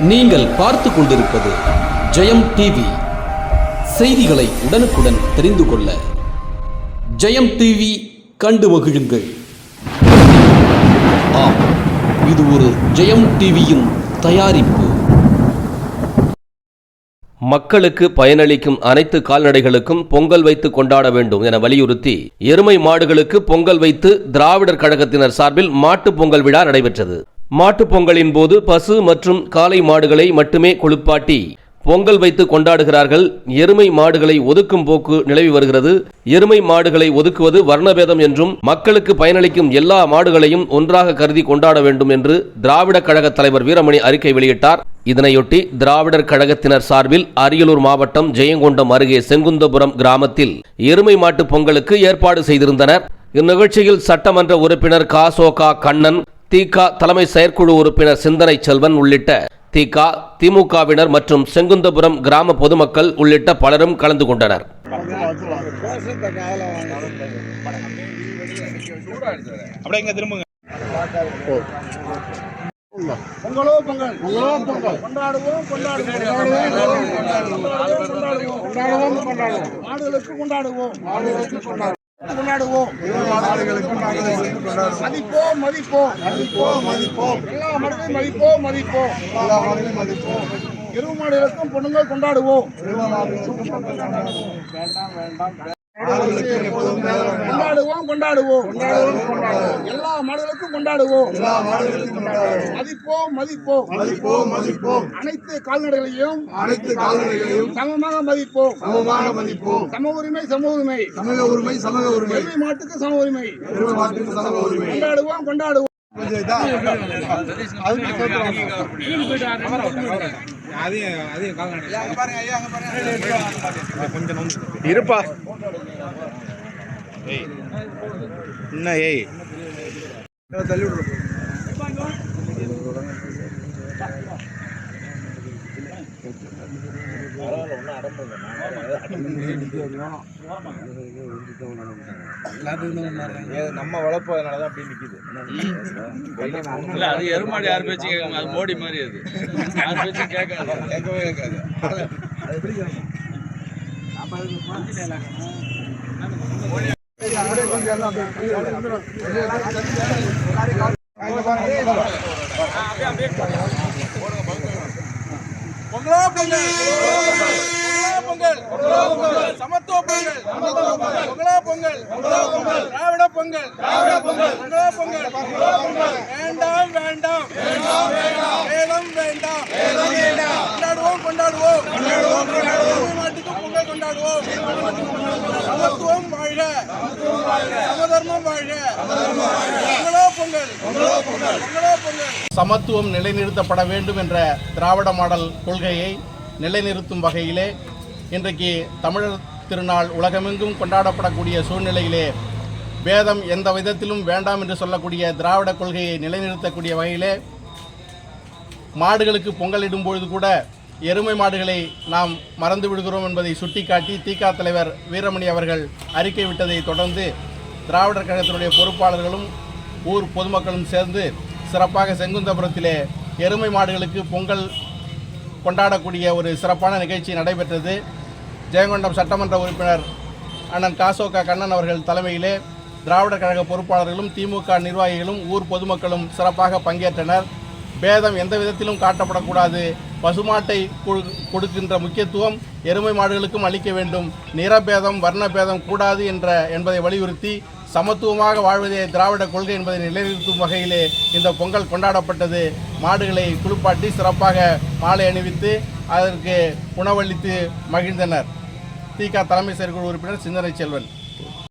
நீங்கள் பார்த்து கொண்டிருப்பது ஜெயம் டிவி செய்திகளை உடனுக்குடன் தெரிந்து கொள்ள ஜெயம் டிவி கண்டு மகிழுங்கள். ஆம் இது ஒரு ஜெயம் டிவியின் தயாரிப்பு. மக்களுக்கு பயனளிக்கும் அனைத்து கால்நடைகளுக்கும் பொங்கல் வைத்து கொண்டாட வேண்டும் என வலியுறுத்தி எருமை மாடுகளுக்கு பொங்கல் வைத்து திராவிடர் கழகத்தினர் சார்பில் மாட்டுப் பொங்கல் விழா நடைபெற்றது. மாட்டுப் பொங்கலின் போது பசு மற்றும் காளை மாடுகளை மட்டுமே குளிப்பாட்டி பொங்கல் வைத்து கொண்டாடுகிறார்கள். எருமை மாடுகளை ஒதுக்கும் போக்கு நிலவி வருகிறது. எருமை மாடுகளை ஒதுக்குவது வர்ணபேதம் என்றும் மக்களுக்கு பயனளிக்கும் எல்லா மாடுகளையும் ஒன்றாக கருதி கொண்டாட வேண்டும் என்று திராவிட கழக தலைவர் வீரமணி அறிக்கை வெளியிட்டார். இதனையொட்டி திராவிடர் கழகத்தினர் சார்பில் அரியலூர் மாவட்டம் ஜெயங்கொண்டம் அருகே செங்குந்தபுரம் கிராமத்தில் எருமை மாட்டு பொங்கலுக்கு ஏற்பாடு செய்திருந்தனர். இந்நிகழ்ச்சியில் சட்டமன்ற உறுப்பினர் காசோகா கண்ணன் திக தலைமை செயற்குழு உறுப்பினர் சிந்தனை செல்வன் உள்ளிட்ட திக திமுகவினர் மற்றும் செங்குந்தபுரம் கிராம பொதுமக்கள் உள்ளிட்ட பலரும் கலந்து கொண்டனர். பொங்கலோ பொங்கல் பொங்கலோ பொங்கல் கொண்டாடுவோம் கொண்டாடுவோம் கொண்டாடுவோம் கொண்டாடுவோம் கொண்டாடுவோம் மாடுகளுக்கு கொண்டாடுவோம் மாடுகளுக்கு கொண்டாடுவோம் கொண்டாடுவோம். மதிப்போம் மதிப்போம். மதிப்போம் மதிப்போம் எல்லா மதிப்போம் மதிப்போம் எல்லா மாடுகளையும் மதிப்போம். எருவு மாடுகளுக்கும் பொண்ணுங்கள் கொண்டாடுவோம். கொண்டாடுவோம் கொண்டாடுவோம் கொண்டாடுவோம். எல்லா மாடுகளுக்கும் கொண்டாடுவோம். மதிப்போம் மதிப்போம். மதிப்போம் மதிப்போம். அனைத்து கால்நடைகளையும் அனைத்து கால்நடைகளையும் சமமாக மதிப்போம். சமமாக மதிப்போம். சம உரிமை சம உரிமை. சமக உரிமை சமக உரிமை. எருமை மாட்டுக்கு சம உரிமை. எருமை மாட்டுக்கு சம உரிமை. கொண்டாடுவோம் கொண்டாடுவோம். அதையும் அதையும் கால்நடை அங்க பாருங்க ஐயா அங்க பாருங்க. கொஞ்சம் இருப்பா. ஏய். என்ன ஏய்? தள்ளி விடுறோம் நம்ம வளர்ப்பு அதனால தான் அப்படி நிக்குது இல்ல அது எருமாடு யார் பேச்சு கேட்காம அது மோடி மாதிரி அது. யார் பேச்சு கேட்காது. கேட்கவே கேட்காது. பொங்கலோ பொங்கல் பொங்கல். பொங்கல் சமத்துவ பொங்கல். பொங்கலோ பொங்கல். திராவிட பொங்கல். பொங்கலோ பொங்கல். வேண்டாம் வேண்டாம். வேதம் வேண்டாம். கொண்டாடுவோம் கொண்டாடுவோம் எருமை மாட்டுக்கு பொங்கல் கொண்டாடுவோம். சமத்துவம் வாழ்க. சமத்துவம் நிலைநிறுத்தப்பட வேண்டும் என்ற திராவிட மாடல் கொள்கையை நிலைநிறுத்தும் வகையிலே இன்றைக்கு தமிழர் திருநாள் உலகமெங்கும் கொண்டாடப்படக்கூடிய சூழ்நிலையிலே வேதம் எந்த விதத்திலும் வேண்டாம் என்று சொல்லக்கூடிய திராவிட கொள்கையை நிலைநிறுத்தக்கூடிய வகையிலே மாடுகளுக்கு பொங்கலிடும் பொழுது கூட எருமை மாடுகளை நாம் மறந்து விடுகிறோம் என்பதை சுட்டிக்காட்டி திக தலைவர் வீரமணி அவர்கள் அறிக்கை விட்டதை தொடர்ந்து திராவிடர் கழகத்தினுடைய பொறுப்பாளர்களும் ஊர் பொதுமக்களும் சேர்ந்து சிறப்பாக செங்குந்தபுரத்திலே எருமை மாடுகளுக்கு பொங்கல் கொண்டாடக்கூடிய ஒரு சிறப்பான நிகழ்ச்சி நடைபெற்றது. ஜெயங்கொண்டம் சட்டமன்ற உறுப்பினர் அண்ணன் காசோகா கண்ணன் அவர்கள் தலைமையிலே திராவிடர் கழக பொறுப்பாளர்களும் திமுக நிர்வாகிகளும் ஊர் பொதுமக்களும் சிறப்பாக பங்கேற்றனர். பேதம் எந்த விதத்திலும் காட்டப்படக்கூடாது. பசுமாட்டை கொடு- கொடுக்கின்ற முக்கியத்துவம் எருமை மாடுகளுக்கும் அளிக்க வேண்டும். நிறபேதம் வர்ணபேதம் கூடாது என்ற என்பதை வலியுறுத்தி சமத்துவமாக வாழ்வதே திராவிட கொள்கை என்பதை நிலைநிறுத்தும் வகையிலே இந்த பொங்கல் கொண்டாடப்பட்டது. மாடுகளை குளிப்பாட்டி சிறப்பாக மாலை அணிவித்து அதற்கு உணவளித்து மகிழ்ந்தனர். திக தலைமை செயற்குழு உறுப்பினர் சிந்தனை செல்வன்.